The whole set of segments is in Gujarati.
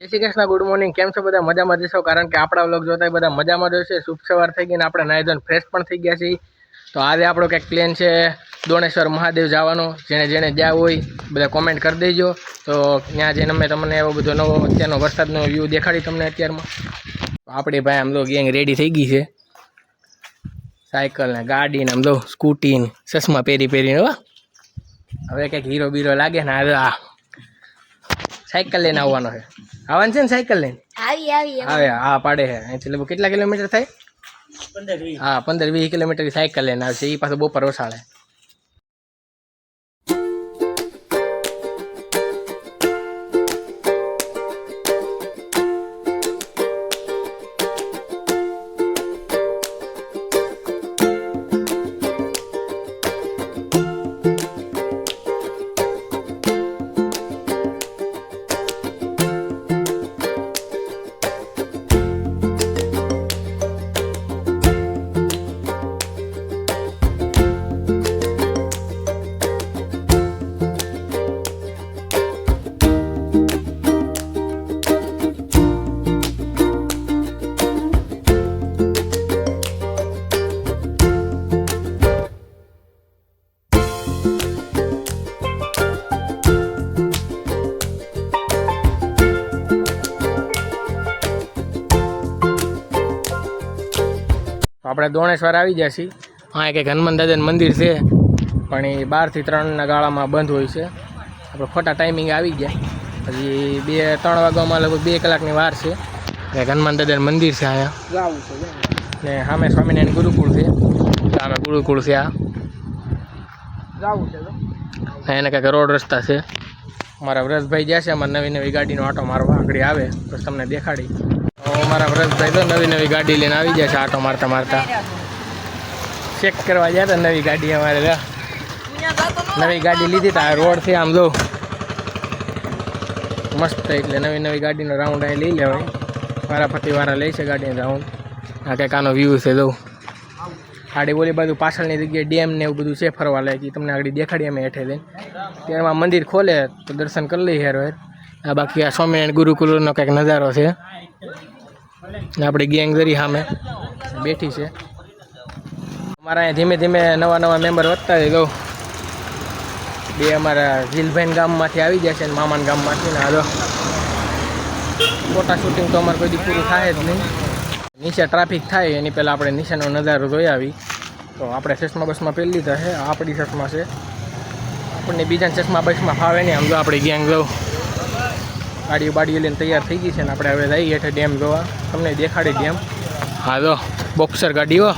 જય શ્રી કૃષ્ણ ગુડ મોર્નિંગ કેમ છો બધા? મજામાં જશો કારણ કે આપણા વ્લોગ જોતા બધા મજામાં જોશે શુભ સવાર થઈ ગઈ આપણે ધોઈને ફ્રેશ પણ થઈ ગયા છીએ. તો આજે આપણો કંઈક પ્લેન છે દોણેશ્વર મહાદેવ જવાનો. જેણે જેણે જ્યાં હોય બધા કોમેન્ટ કરી દેજો. તો ત્યાં જઈને અમે તમને એવો બધો નવો અત્યારનો વરસાદનો વ્યૂ દેખાડી તમને અત્યારમાં. આપણી ભાઈ આમ તો ગેંગ રેડી થઈ ગઈ છે. સાયકલ ને ગાડી ને આમ તો સ્કૂટી ને ચશ્મા પહેરી પહેરીને હો. હવે કંઈક હીરો બીરો લાગે ને આ. સાયકલ લઈને આવવાનો છે. આવવાનું છે ને સાયકલ લઈને? આવી આવી આવે હા પાડે છે. એટલે કેટલા કિલોમીટર થાય? હા પંદર વીસ કિલોમીટર સાયકલ લઈને આવશે. એ પાછું બપોર ઓસાળે આપણે દોણેશ્વર આવી છીએ. હા કંઈક હનુમાન દાદાનું મંદિર છે, પણ એ બારથી ત્રણના ગાળામાં બંધ હોય છે. આપણે ખોટા ટાઈમિંગ આવી ગયા. હજી બે, ત્રણ વાગ્યામાં લગભગ બે કલાકની વાર છે. કંઈક હનુમાન દાદાનું મંદિર છે અહીંયા. ને સામે સ્વામિનારાયણ ગુરુકુળ છે. સામે ગુરુકુળ છે આ. એને કાંઈક રોડ રસ્તા છે. મારા વ્રજભાઈ છે, અમારે નવી નવી ગાડીનો આટો મારવા આગળ આવે, તો તમને દેખાડી. તો વ્રતભાઈ તો નવી નવી ગાડી લઈને આવી જાય છે આટો મારતા મારતા. ચેક કરવા ગયા હતા નવી ગાડી અમારે નવી ગાડી લીધી તા રોડથી આમ જો. મસ્ત એટલે નવી નવી ગાડીનો રાઉન્ડ અહીં લઈ લેવાય. મારા પતિવાળા લે છે ગાડીનો રાઉન્ડ આ કંઈક આનો વ્યૂ છે, જો. આડી બોલી બાજુ પાછળની જગ્યાએ ડેમ ને એવું બધું છે, ફરવા લાયક. તમને આગળ દેખાડીએ અમે હેઠે લઈને. ત્યારમાં મંદિર ખોલે, તો દર્શન કરી લઈએ હેર હેર આ બાકી આ સ્વામિનારાયણ ગુરુકુલનો કંઈક નજારો છે. આપણી ગેંગ જરી સામે બેઠી છે. અમારા અહીંયા ધીમે ધીમે નવા નવા મેમ્બર વધતા જાય તો બે અમારા જીલભાઈ ગામમાંથી આવી ગયા છે ને મામાના ગામમાંથી ને હાલો ફોટા શૂટિંગ તો અમારે કોઈ પૂરું થાય જ નહીં. નીચે ટ્રાફિક થાય, એની પહેલાં આપણે નીચેનો નજારો જોઈ આવી. તો આપણે ચશ્મા બસમાં પહેરી લીધા છે આપણી ચશ્મા છે. આપણને બીજા ચશ્મા બસમાં ફાવે નહીં. આમ જો આપણી ગેંગ, જો. ગાડીઓ બાડીઓ લઈને તૈયાર થઈ ગઈ છે ને આપણે હવે જઈએ હેઠે ડેમ જોવા. તમને દેખાડી ડેમ. હા તો બોક્સર ગાડીઓ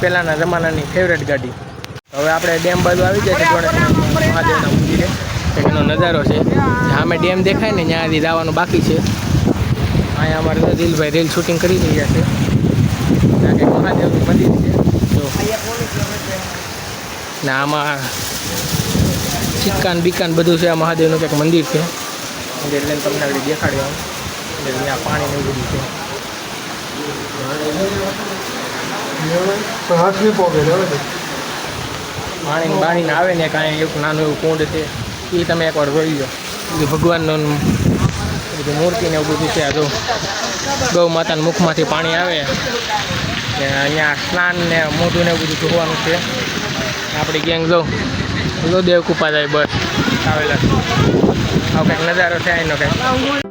પહેલાંના જમાનાની ફેવરેટ ગાડી. હવે આપણે ડેમ બાજુ આવી જાય છે મહાદેવના મંદિરે. એનો નજારો છે. સામે ડેમ દેખાય ને ત્યાં સુધી જવાનું બાકી છે. અહીંયા અમારે દિલભાઈ રીલ શૂટિંગ કરી રહ્યા છે. ત્યાં કંઈક મહાદેવનું મંદિર છે. ને આમાં સિક્કાન બીકાન બધું છે આ મહાદેવનું કંઈક મંદિર છે. મંદિર લઈને તમને આગળ દેખાડ્યો એટલે ત્યાં પાણી ને એવું બધું છે. પાણી બાણીને આવે ને કાંઈ એક નાનું એવું કુંડ છે. એ તમે એકવાર જોઈ લો. બધું ભગવાનનું બધું મૂર્તિને એવું બધું છે. આ જો ગૌ માતાના મુખમાંથી પાણી આવે. ને અહીંયા સ્નાન ને મોઢું ને એવું બધું ધોવાનું છે. આપણી ગેંગ જો જો દેવ કૃપા જાય બસ. આવેલા. આવો કંઈક નજારો થાય એનો કંઈક.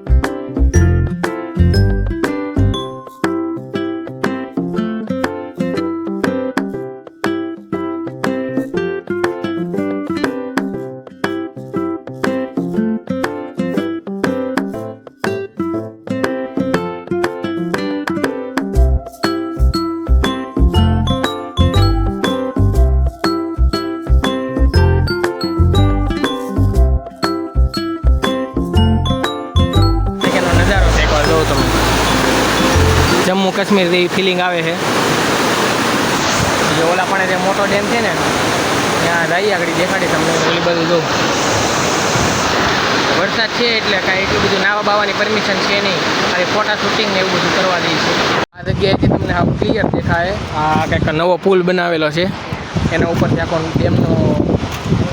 જમ્મુ કાશ્મીર જેવી ફિલિંગ આવે છે. જે ઓલા પણ જે મોટો ડેમ છે ને, ત્યાં રહી આગળ દેખાડી તમને ઓલી બધું જોઉં. વરસાદ છે એટલે કાંઈ એટલું બધું નાવા બાવાની પરમિશન છે નહીં. ખાલી ફોટા શૂટિંગ ને એવું બધું કરવા દઈએ છે આ જગ્યાએથી તમને આ ક્લિયર દેખાય. આ કંઈક નવો પુલ બનાવેલો છે. એના ઉપરથી આખો ડેમનો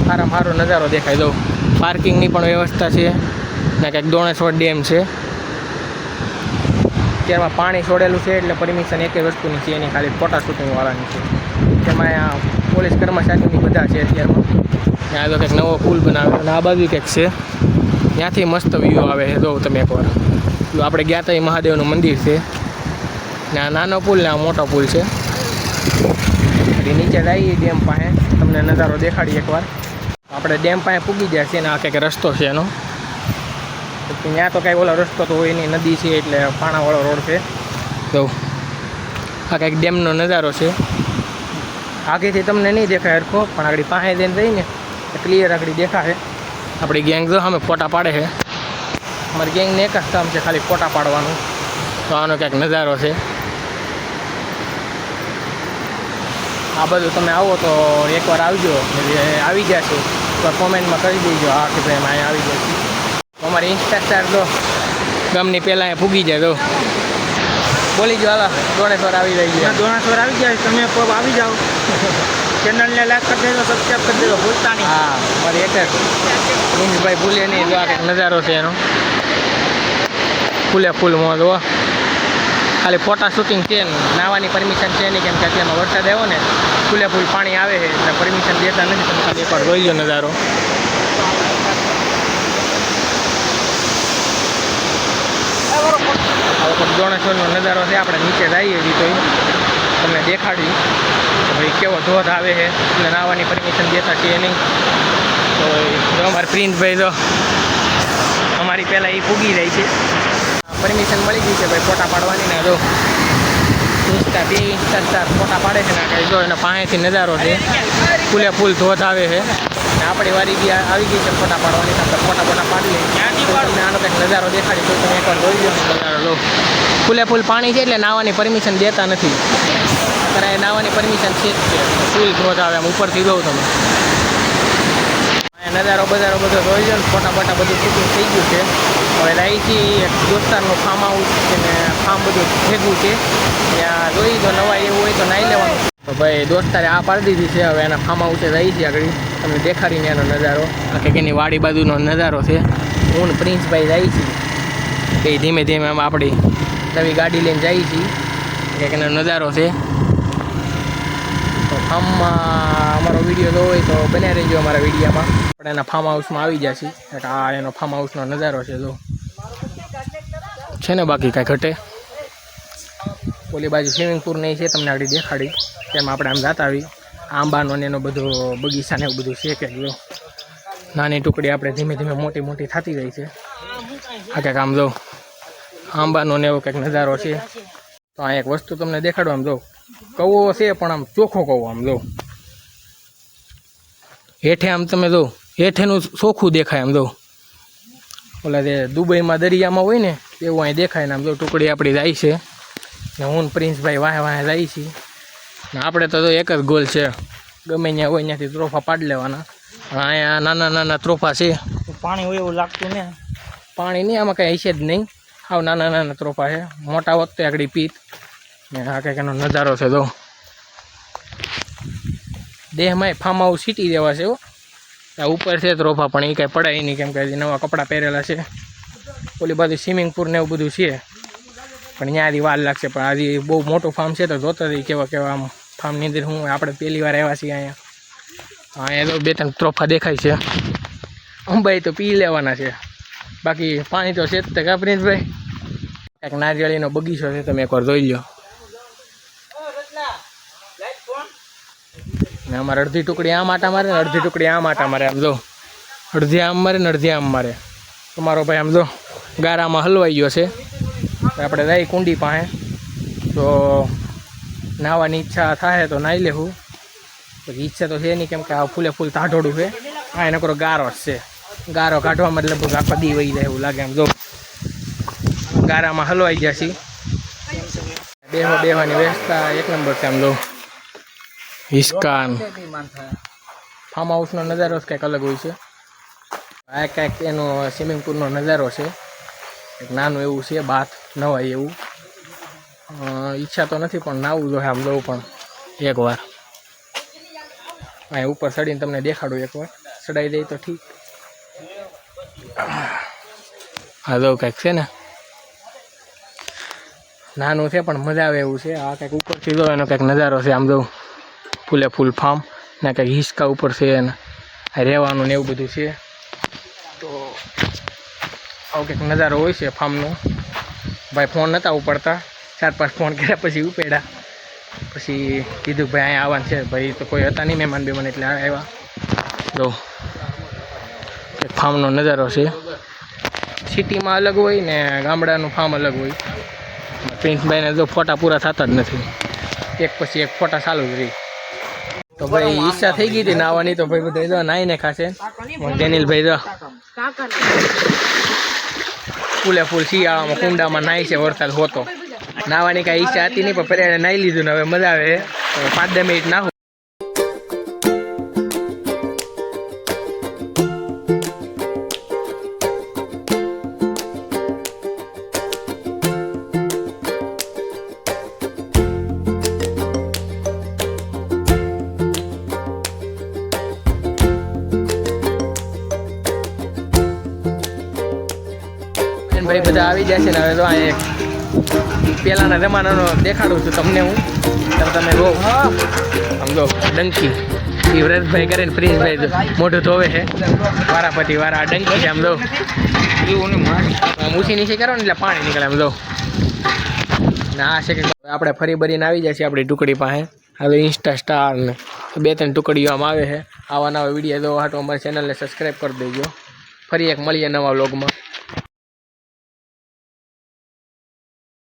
સારામાં સારો નજારો દેખાય. દઉં પાર્કિંગની પણ વ્યવસ્થા છે. ને કંઈક દોણેશ્વર ડેમ છે. ત્યારમાં પાણી છોડેલું છે એટલે પરમિશન એક વસ્તુની છે એની ખાલી ફોટા શૂટિંગવાળાની છે. તેમાં પોલીસ કર્મચારીની બધા છે અત્યારમાં. ને આ તો કંઈક નવો પુલ બનાવ્યો અને આ બાજુ કંઈક છે. ત્યાંથી મસ્ત વ્યૂ આવે છે. જોઉં તમે એકવાર. આપણે ગયા હતા એ મહાદેવનું મંદિર છે. ને આ નાનો પુલ ને આ મોટો પુલ છે. નીચે લાવીએ ડેમ પાસે. તમને નજારો દેખાડીએ એકવાર. આપણે ડેમ પાસે પૂગી જાય છે ને આ કંઈક રસ્તો છે એનો. ત્યાં તો કાંઈ ઓલો રસ્તો તો હોય નહીં, નદી છે એટલે પાણાવાળો રોડ છે. તો આ કંઈક ડેમનો નજારો છે. આગેથી તમને નહીં દેખાય હરખો, પણ આગળ પાસે જઈને જઈને ક્લિયર આગળ દેખાશે. આપણી ગેંગ જો અમે ફોટા પાડે છે. અમારી ગેંગને એક જ કામ છે ખાલી ફોટા પાડવાનું. તો આનો ક્યાંક નજારો છે. આ બધું તમે આવો તો એકવાર આવજો. આવી છે તો કોમેન્ટમાં કરી દેજો. હા, કે ભાઈ અમે આવી છીએ અમારી ઇન્સ્ટા તો ગામની પહેલાં પૂગી જાય તો. બોલી જો હાલો દોણેશ્વર આવી રહી ગયા દોણાસોર આવી ગયા તમે આવી જાઓ. ચેનલને લાઈક કરી દેજો સબસ્ક્રાઈબ કરી દેજો ભૂલતા નહીં. હા મારી એક ભાઈ ભૂલે નહીં જો આ કંઈક નજારો છે એનો. ફૂલે ફૂલ મોજ જો ખાલી ફોટા શૂટિંગ છે ને નાવાની પરમિશન છે નહીં કેમ કે અત્યારમાં વરસાદ આવ્યો ને ફૂલે ફૂલ પાણી આવે છે એટલે પરમિશન દેતા નથી. તમે ખાલી એકવાર જોઈ લો નજારો આ વખત દોણેશ્વરનો નજારો છે. આપણે નીચે જઈએ છીએ તો તમને દેખાડી કે ભાઈ કેવો ધોધ આવે છે. એટલે નાવાની પરમિશન દેતા છીએ નહીં. તો અમારે પ્રિન્સભાઈ તો અમારી પહેલાં એ પૂગી જાય છે. પરમિશન મળી ગઈ છે ભાઈ ફોટા પાડવાની ને જો. ઇન્સ્ટા બે ઇન્સ્ટા ફોટા પાડે છે ને જો એના પાસેથી નજારો છે. ફૂલે ફૂલ ધોધ આવે છે. ને આપણી વારી બી આવી ગઈ છે ફોટા પાડવાની આપણે ફોટા ફોટા પાડી લઈએ. તો તમને આનો કંઈક નજારો દેખાડી તો તમે એકવાર જોઈ લો નજારો લો ફૂલે ફૂલ પાણી છે એટલે નાવાની પરમિશન દેતા નથી. અત્યારે નાવાની પરમિશન છે જ છે ફૂલ ધોધ આવે આમ ઉપરથી જોઉં તમે. નજારો બજારો બધો જોઈ લો ફોટા ફોટા બધું શૂટિંગ થઈ ગયું છે. હવે અહીંથી એક દોસ્તારનું ફાર્મ હાઉસ છે ને ફાર્મ બધું ભેગું છે. ત્યાં જોઈ જો નવા એવું હોય તો નાહી લેવાનું. તો ભાઈ દોસ્તારે આ પાડી દીધી છે, હવે એના ફાર્મ હાઉસે રહી છે આગળ. તમને દેખાડીને એનો નજારો. કંઈક એની વાડી બાજુનો નજારો છે. હું પ્રિન્સભાઈ જાય છે એ ધીમે ધીમે આમ આપણી નવી ગાડી લઈને જઈએ છીએ. કે એનો નજારો છે. તો ફાર્મમાં અમારો વીડિયો જોવો હોય તો બન્યા રહેજો અમારા વિડીયોમાં. આપણે એના ફાર્મ હાઉસમાં આવી જાય છે એટલે આ એનો ફાર્મ હાઉસનો નજારો છે, જો. છે ને બાકી કાંઈ ઘટે? ઓલી બાજુ સ્વિમિંગ પુલ નહીં છે, તમને આગળ દેખાડી. તેમાં આપણે આમ જાતા આવી આંબાનો ને એનો બધો બગીચા ને એવું બધું છે કે જો. નાની ટુકડી આપણે ધીમે ધીમે મોટી મોટી થતી ગઈ છે. આ કંઈક આમ જો, આંબાનો ને એવો કંઈક નજારો છે. તો આ એક વસ્તુ તમને દેખાડો આમ જો. કવો છે પણ આમ ચોખ્ખો કવો આમ જો. હેઠે આમ તમે જો, હેઠેનું ચોખ્ખું દેખાય આમ જો. ઓલા જે દુબઈમાં દરિયામાં હોય ને, એવું અહીં દેખાય ને આમ જો ટુકડી આપણી જાય છે. ને હું પ્રિન્સભાઈ વાહે વાહે જાય છે ને આપણે તો એક જ ગોલ છે. ગમે ત્યાં હોય ત્યાંથી ત્રોફા પાડી લેવાના. પણ અહીંયા નાના નાના ત્રોફા છે. પાણી હોય એવું લાગતું ને. પાણી નહીં આમાં કંઈ હશે જ નહીં. આવ નાના નાના ત્રોફા છે. મોટા વખતે આગળ પીત. ને આ કંઈક એનો નજારો છે તો દેહમાં ફાર્મ હાઉસ સીટી દેવા છે હો. આ ઉપર છે ત્રોફા પણ એ કાંઈ પડાય નહીં કેમ કે નવા કપડાં પહેરેલા છે. ઓલી બાજુ સ્વિમિંગ પુલ ને એવું બધું છે. પણ ત્યાં હજી વાર લાગશે. પણ આજે બહુ મોટું ફાર્મ છે તો જોતા કેવા કેવા આમ ફાર્મની અંદર હું, આપણે પહેલી વાર આવ્યા છીએ અહીંયા. અહીંયા તો બે ત્રણ ત્રોફા દેખાય છે. અંબાઈ તો પી લેવાના છે. બાકી પાણી તો છે જ તે કા પ્રિન્સભાઈ એક નારિયેળીનો બગીચો છે, તમે એકવાર જોઈ લો ને અમારે અડધી ટુકડી આમ આટા મારે અડધી ટુકડી આમ આટા મારે, આમ જો. અડધી આમ મારે અડધી આમ મારે. તમારો ભાઈ આમ જો, ગારામાં હલવાઈ ગયો છે. આપણે રહી કુંડી પાસે. તો નાહવાની ઈચ્છા થાય તો નાહી લેવું પછી ઈચ્છા તો છે નહીં કેમ કે આ ફૂલે ફૂલ તાઢોડું છે. આ એનો કરો ગારો છે. ગારો કાઢવા મતલબ આખો દી વહી જાય એવું લાગે આમ જો. ગારામાં હલવાઈ ગયા છીએ. બેહવા બેહવાની વ્યવસ્થા એક નંબર છે આમ જો. હિસ્કાન. ફાર્મ હાઉસનો નજારો જ કંઈક અલગ હોય છે. આ કંઈક એનો સ્વિમિંગ પુલનો નજારો છે. એક નાનું એવું છે, બાથ નવાય એવું. ઈચ્છા તો નથી, પણ નાવું જોઈએ આમ જવું પણ. એકવાર. અહીંયા ઉપર ચડીને તમને દેખાડું એકવાર. ચડાઈ દઈ તો ઠીક. હા તો કંઈક છે ને. નાનું છે, પણ મજા આવે એવું છે. આ કંઈક ઉપરથી જો એનો કંઈક નજારો છે, આમ જવું ફૂલે ફૂલ ફાર્મ. ને કંઈક હિંચકા ઉપર છે ને. રહેવાનું ને એવું બધું છે. તો આવો કંઈક નજારો હોય છે ફાર્મનો. ભાઈ ફોન નહોતા ઉપાડતા. ચાર પાંચ ફોન કર્યા પછી ઉપેડા. પછી કીધું ભાઈ અહીંયા આવવાનું છે. ભાઈ તો કોઈ હતા નહીં મહેમાન બેમાન એટલે આવ્યા. તો ફાર્મનો નજારો છે. સિટીમાં અલગ હોય ને ગામડાનું ફાર્મ અલગ હોય. પ્રિન્સભાઈને તો ફોટા પૂરા થતા જ નથી. એક પછી એક ફોટા ચાલુ જ રહી. તો ભાઈ ઈચ્છા થઈ ગઈ હતી નાવાની, તો ભાઈ બધા જો નાઈને ખાશે. ડેનિલભાઈ જો. ફૂલે ફૂલ શિયાળામાં કુંડામાં નાહી છે, વરસાદ હોતો. નાવાની કાંઈ ઈચ્છા હતી નહીં, પણ પર્યાણે નાહી લીધું હવે મજા આવે. પાંચ દસ મિનિટ નાહું. ભાઈ બધા આવી જશે ને, હવે તો આ એક પહેલાંના જમાનાનો દેખાડું છું તમને હું. તમે તમે રો. આમ જો, ડંકી. એ વ્રતભાઈ કરીને પ્રિન્સભાઈ મોઢું ધોવે છે. વારાપતિ વારા ડંકી છે, આમ જો. આમ ઊંચી નીચે કરો ને એટલે પાણી નીકળે, આમ જો. ને આ છે કે આપણે ફરી ભરીને આવી જાય છે આપણી ટુકડી પાસે. હવે ઇન્સ્ટા સ્ટાર ને. બે ત્રણ ટુકડીઓ આમ આવે છે. આવા નવા વીડિયો જોવા હાટો અમારી ચેનલને સબસ્ક્રાઈબ કરી દેજો. ફરી એક મળીએ નવા વ્લોગમાં